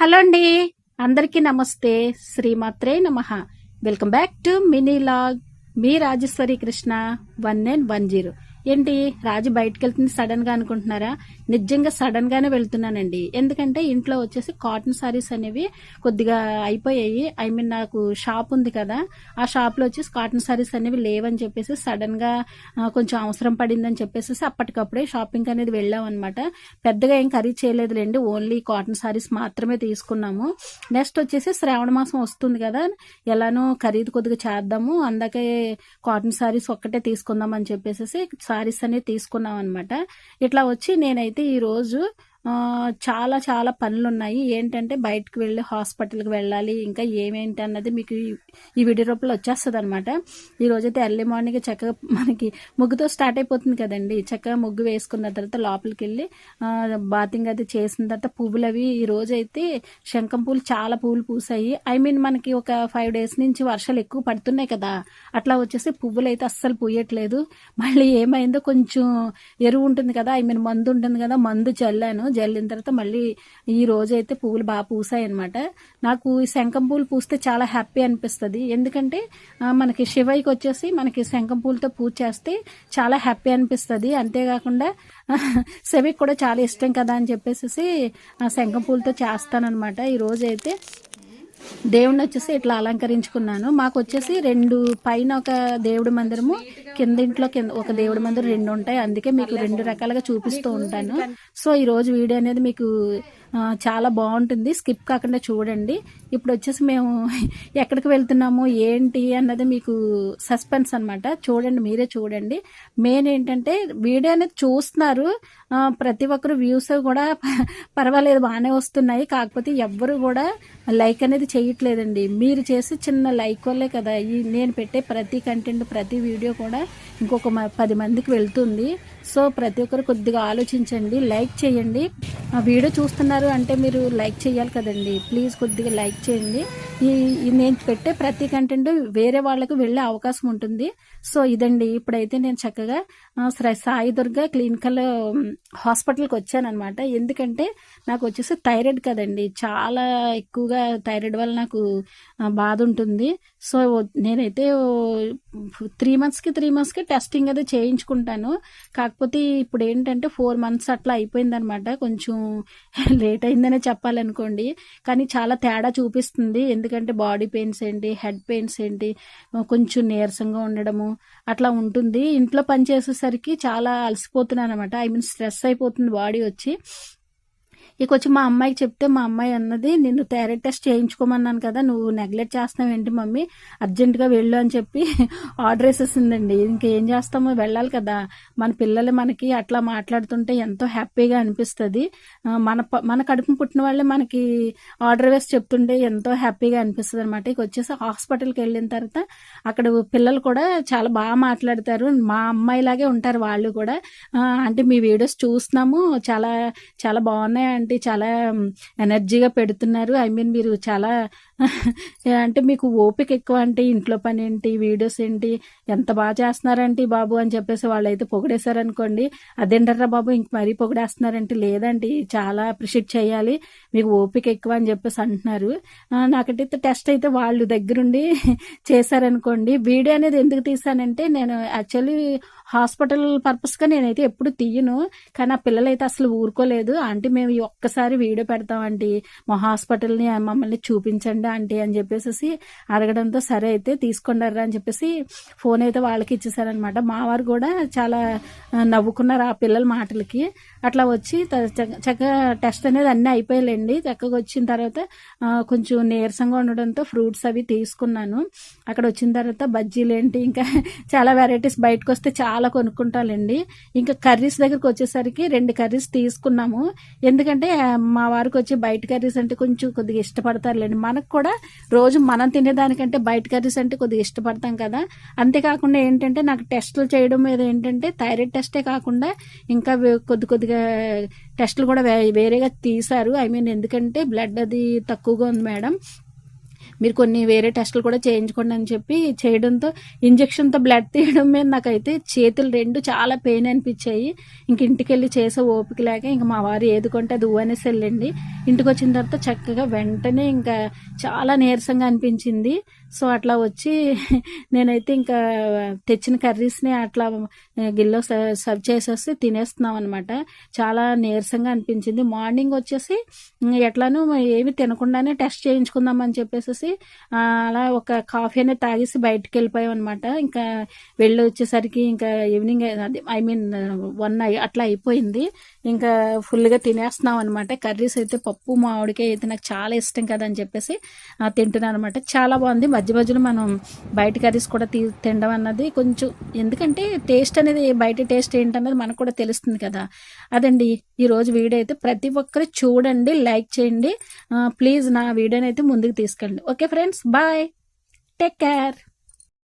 Hello అండి. అందరికీ నమస్తే. శ్రీమాత్రే నమ. Welcome back to mini log. Me Rajeshwari Krishna. One nine one zero. ఏంటి రాజు బయటకు వెళ్తుంది సడన్గా అనుకుంటున్నారా? నిజంగా సడన్ గానే వెళ్తున్నానండి. ఎందుకంటే ఇంట్లో వచ్చేసి కాటన్ సారీస్ అనేవి కొద్దిగా అయిపోయాయి. ఐ మీన్ నాకు షాప్ ఉంది కదా ఆ షాప్లో వచ్చేసి కాటన్ సారీస్ అనేవి లేవని చెప్పేసి సడన్గా కొంచెం అవసరం పడిందని చెప్పేసి అప్పటికప్పుడే షాపింగ్ అనేది వెళ్ళాం అనమాట పెద్దగా ఏం ఖరీదు చేయలేదులేండి ఓన్లీ కాటన్ సారీస్ మాత్రమే తీసుకున్నాము. నెక్స్ట్ వచ్చేసి శ్రావణ మాసం వస్తుంది కదా ఎలానో ఖరీదు కొద్దిగా చేద్దాము అందాకే కాటన్ సారీస్ ఒక్కటే తీసుకుందాం అని చెప్పేసి సారీస్ అనేది తీసుకున్నాం అనమాట ఇట్లా వచ్చి నేనైతే ఈ రోజు చాలా చాలా పనులు ఉన్నాయి ఏంటంటే బయటకు వెళ్ళి హాస్పిటల్కి వెళ్ళాలి. ఇంకా ఏమేంటి అన్నది మీకు ఈ- వీడియో రూపంలో వచ్చేస్తుంది అనమాట ఈరోజైతే ఎర్లీ మార్నింగ్ చక్కగా మనకి ముగ్గుతో స్టార్ట్ అయిపోతుంది కదండి. చక్కగా ముగ్గు వేసుకున్న తర్వాత లోపలికి వెళ్ళి బాతింగ్ అది చేసిన తర్వాత పువ్వులు అవి ఈ శంఖం పూలు చాలా పువ్వులు పూసాయి. ఐ మీన్ మనకి ఒక ఫైవ్ డేస్ నుంచి వర్షాలు ఎక్కువ పడుతున్నాయి కదా. అట్లా వచ్చేసి పువ్వులు అయితే అస్సలు పూయట్లేదు. మళ్ళీ ఏమైందో కొంచెం ఎరువు ఉంటుంది కదా. ఐ మీన్ మందు ఉంటుంది కదా. మందు చల్లాను. జల్లిన తర్వాత మళ్ళీ ఈ రోజు అయితే పువ్వులు బాగా పూసాయి అనమాట నాకు ఈ శంఖం పూలు పూస్తే చాలా హ్యాపీ అనిపిస్తుంది. ఎందుకంటే మనకి శివయ్యకి వచ్చేసి మనకి శంఖం పూలతో పూజ చేస్తే చాలా హ్యాపీ అనిపిస్తుంది. అంతేకాకుండా శివకి కూడా చాలా ఇష్టం కదా అని చెప్పేసి ఆ శంఖం పూలతో చేస్తానమాట ఈ రోజు అయితే దేవుణ్ణి వచ్చేసి ఇట్లా అలంకరించుకున్నాను. మాకు వచ్చేసి రెండు పైన ఒక దేవుడి మందిరము కింద ఇంట్లో కింద ఒక దేవుడి మందిరం రెండు ఉంటాయి. అందుకే మీకు రెండు రకాలుగా చూపిస్తూ ఉంటాను. సో ఈ రోజు వీడియో అనేది మీకు చాలా బాగుంటుంది. స్కిప్ కాకుండా చూడండి. ఇప్పుడు వచ్చేసి మేము ఎక్కడికి వెళ్తున్నాము ఏంటి అన్నది మీకు సస్పెన్స్ అన్నమాట. చూడండి మీరే చూడండి. మెయిన్ ఏంటంటే వీడియో అనేది చూస్తున్నారు. ప్రతి ఒక్కరు వ్యూస్ కూడా పర్వాలేదు బాగానే వస్తున్నాయి. కాకపోతే ఎవ్వరు కూడా లైక్ అనేది చేయట్లేదండి. మీరు చేసే చిన్న లైక్ వల్లే కదా ఈ నేను పెట్టే ప్రతి కంటెంట్ ప్రతి వీడియో కూడా ఇంకొక మ- పది మందికి వెళ్తుంది. సో ప్రతి ఒక్కరు కొద్దిగా ఆలోచించండి లైక్ చేయండి. ఆ వీడియో చూస్తున్నారు అంటే మీరు లైక్ చేయాలి కదండి. ప్లీజ్ కొద్దిగా లైక్ చేయండి. ఈ నేను పెట్టే ప్రతి కంటెంట్ వేరే వాళ్ళకు వెళ్ళే అవకాశం ఉంటుంది. సో ఇదండి ఇప్పుడైతే నేను చక్కగా సాయి దుర్గా క్లినికల్ హాస్పిటల్కి వచ్చానమాట ఎందుకంటే నాకు వచ్చేసి థైరాయిడ్ కదండి. చాలా ఎక్కువగా థైరాయిడ్ వల్ల నాకు బాధ ఉంటుంది. సో నేనైతే త్రీ మంత్స్కి త్రీ మంత్స్కి టెస్టింగ్ అది చేయించుకుంటాను. కాకపోతే ఇప్పుడు ఏంటంటే ఫోర్ మంత్స్ అట్లా అయిపోయిందనమాట. కొంచెం లేట్ అయిందనే చెప్పాలనుకోండి. కానీ చాలా తేడా చూపిస్తుంది. ఎందుకంటే బాడీ పెయిన్స్ ఏంటి హెడ్ పెయిన్స్ ఏంటి కొంచెం నీరసంగా ఉండడము అట్లా ఉంటుంది. ఇంట్లో పని చేసేసరికి చాలా అలసిపోతున్నాను అనమాట ఐ మీన్ స్ట్రెస్ అయిపోతుంది బాడీ వచ్చి. ఇక వచ్చి మా అమ్మాయికి చెప్తే మా అమ్మాయి అన్నది నిన్ను థైరాయిడ్ టెస్ట్ చేయించుకోమన్నాను కదా నువ్వు నెగ్లెక్ట్ చేస్తున్నావు ఏంటి మమ్మీ? అర్జెంటుగా వెళ్ళు అని చెప్పి ఆర్డర్ వేసేసిందండి. ఇంకేం చేస్తామో వెళ్ళాలి కదా. మన పిల్లలు మనకి అట్లా మాట్లాడుతుంటే ఎంతో హ్యాపీగా అనిపిస్తుంది. మన ప- మన కడుపు పుట్టిన వాళ్ళే మనకి ఆర్డర్ వేసి చెప్తుంటే ఎంతో హ్యాపీగా అనిపిస్తుంది అనమాట ఇక వచ్చేసి హాస్పిటల్కి వెళ్ళిన తర్వాత అక్కడ పిల్లలు కూడా చాలా బాగా మాట్లాడతారు. మా అమ్మాయిలాగే ఉంటారు వాళ్ళు కూడా. అంటే మీ వీడియోస్ చూస్తున్నాము. చాలా చాలా బాగున్నాయి అంటే చాలా ఎనర్జీగా పెడుతున్నారు. ఐ మీన్ మీరు చాలా అంటే మీకు ఓపిక ఎక్కువ అంటే ఇంట్లో పని ఏంటి వీడియోస్ ఏంటి ఎంత బాగా చేస్తున్నారంటే బాబు అని చెప్పేసి వాళ్ళైతే పొగిడేశారనుకోండి అదేంటర్రా బాబు ఇంక మరీ పొగిడేస్తున్నారంటే లేదండి చాలా అప్రిషియేట్ చేయాలి మీకు ఓపిక ఎక్కువ అని చెప్పేసి అంటున్నారు. నాకైతే టెస్ట్ అయితే వాళ్ళు దగ్గరుండి చేశారనుకోండి. వీడియో అనేది ఎందుకు తీసానంటే నేను యాక్చువల్లీ హాస్పిటల్ పర్పస్గా నేనైతే ఎప్పుడు తీయను కానీ ఆ పిల్లలైతే అసలు ఊరుకోలేదు. అంటే మేము ఈ ఒక్కసారి వీడియో పెడతామండి మా హాస్పిటల్ని మమ్మల్ని చూపించండి ఆంటీ అని చెప్పేసి అడగడంతో సరే అయితే తీసుకున్నారా అని చెప్పేసి ఫోన్ అయితే వాళ్ళకి ఇచ్చేసారనమాట మా వారు కూడా చాలా నవ్వుకున్నారు ఆ పిల్లల మాటలకి. అట్లా వచ్చి చక్కగా టెస్ట్ అనేది అన్నీ అయిపోయాయండి చక్కగా వచ్చిన తర్వాత కొంచెం నీరసంగా ఉండడంతో ఫ్రూట్స్ అవి తీసుకున్నాను. అక్కడ వచ్చిన తర్వాత బజ్జీలు ఏంటి ఇంకా చాలా వెరైటీస్ బయటకు వస్తే చాలా కొనుక్కుంటాలండి. ఇంకా కర్రీస్ దగ్గరకు వచ్చేసరికి రెండు కర్రీస్ తీసుకున్నాము. ఎందుకంటే అంటే మా వారికి వచ్చి బయట కర్రీస్ అంటే కొంచెం కొద్దిగా ఇష్టపడతారులేండి. మనకు కూడా రోజు మనం తినేదానికంటే బయట కర్రీస్ అంటే కొద్దిగా ఇష్టపడతాం కదా. అంతేకాకుండా ఏంటంటే నాకు టెస్టులు చేయడం మీద ఏంటంటే థైరాయిడ్ టెస్టే కాకుండా ఇంకా కొద్ది కొద్దిగా టెస్టులు కూడా వే- వేరేగా తీశారు. ఐ మీన్ ఎందుకంటే బ్లడ్ అది తక్కువగా ఉంది మేడం. మీరు కొన్ని వేరే టెస్టులు కూడా చేయించుకోండి అని చెప్పి చేయడంతో ఇంజక్షన్తో బ్లడ్ తీయడం మీద నాకైతే చేతులు రెండు చాలా పెయిన్ అనిపించాయి. ఇంక ఇంటికి వెళ్ళి చేసే ఓపిక లేక ఇంక మా వారు ఏది కొంటే అది అనేసి వెళ్ళండి. ఇంటికి వచ్చిన తర్వాత చక్కగా వెంటనే ఇంకా చాలా నీరసంగా అనిపించింది. సో అట్లా వచ్చి నేనైతే ఇంకా తెచ్చిన కర్రీస్ని అట్లా గిల్లో సర్వ్ చేసేసి తినేస్తున్నాం అనమాట చాలా నీరసంగా అనిపించింది. మార్నింగ్ వచ్చేసి ఎట్లానూ ఏమి తినకుండానే టెస్ట్ చేయించుకుందాం అని చూసి అలా ఒక కాఫీ అనేది తాగేసి బయటకు వెళ్ళిపోయాం అనమాట ఇంకా వెళ్ళి వచ్చేసరికి ఇంకా ఈవినింగ్ ఐ మీన్ వన్ అట్లా అయిపోయింది. ఇంకా ఫుల్గా తినేస్తున్నాం అనమాట కర్రీస్ అయితే పప్పు మామిడికాయ అయితే నాకు చాలా ఇష్టం కదా అని చెప్పేసి తింటున్నాను అనమాట చాలా బాగుంది. మధ్య మధ్యలో మనం బయట కర్రీస్ కూడా తీ తినడం అన్నది కొంచెం ఎందుకంటే టేస్ట్ అనేది బయట టేస్ట్ ఏంటన్నది మనకు కూడా తెలుస్తుంది కదా. అదండి ఈరోజు వీడియో అయితే ప్రతి ఒక్కరు చూడండి లైక్ చేయండి. ప్లీజ్ నా వీడియోని అయితే ముందుకు తీసుకెళ్ళండి. okay friends bye take care